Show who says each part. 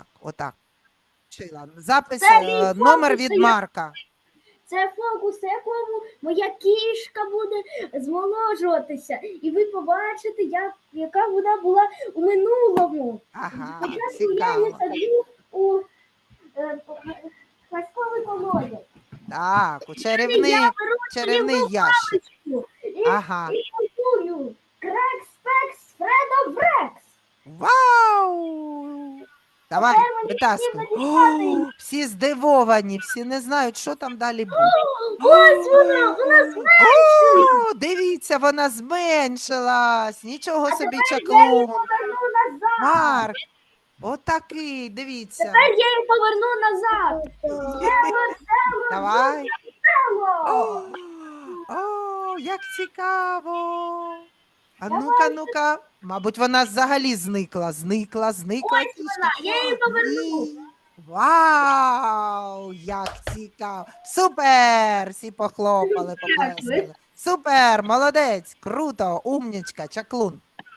Speaker 1: Так, отак. Вчила. Запис
Speaker 2: Це
Speaker 1: е, номер
Speaker 2: фокус,
Speaker 1: від
Speaker 2: я-
Speaker 1: Марка.
Speaker 2: Це фокус, якому моя кішка буде змоложуватися. І ви побачите, як, яка вона була у минулому.
Speaker 1: Ага,
Speaker 2: Спочатку я її
Speaker 1: цікаво.
Speaker 2: саджу у е, казковий колодязь.
Speaker 1: Так, у
Speaker 2: Я
Speaker 1: чарівний,
Speaker 2: беру
Speaker 1: чарівний ящик.
Speaker 2: і,
Speaker 1: Ага.
Speaker 2: і
Speaker 1: Давай, витаскуй. О, Всі здивовані, всі не знають, що там далі буде.
Speaker 2: Ось вона, вона зменшилась.
Speaker 1: О, дивіться, вона зменшилась. Нічого собі чаклун. Марк, отакий, дивіться.
Speaker 2: Тепер я її поверну назад.
Speaker 1: Давай. О, о, як цікаво. А ну-ка, ну-ка. Мабуть, вона взагалі зникла, зникла, зникла.
Speaker 2: Ось вона, я її поверну.
Speaker 1: Ні. Вау! Як цікаво! Супер! Всі похлопали, поплескали. Супер! Молодець! Круто! Умнічка, чаклун.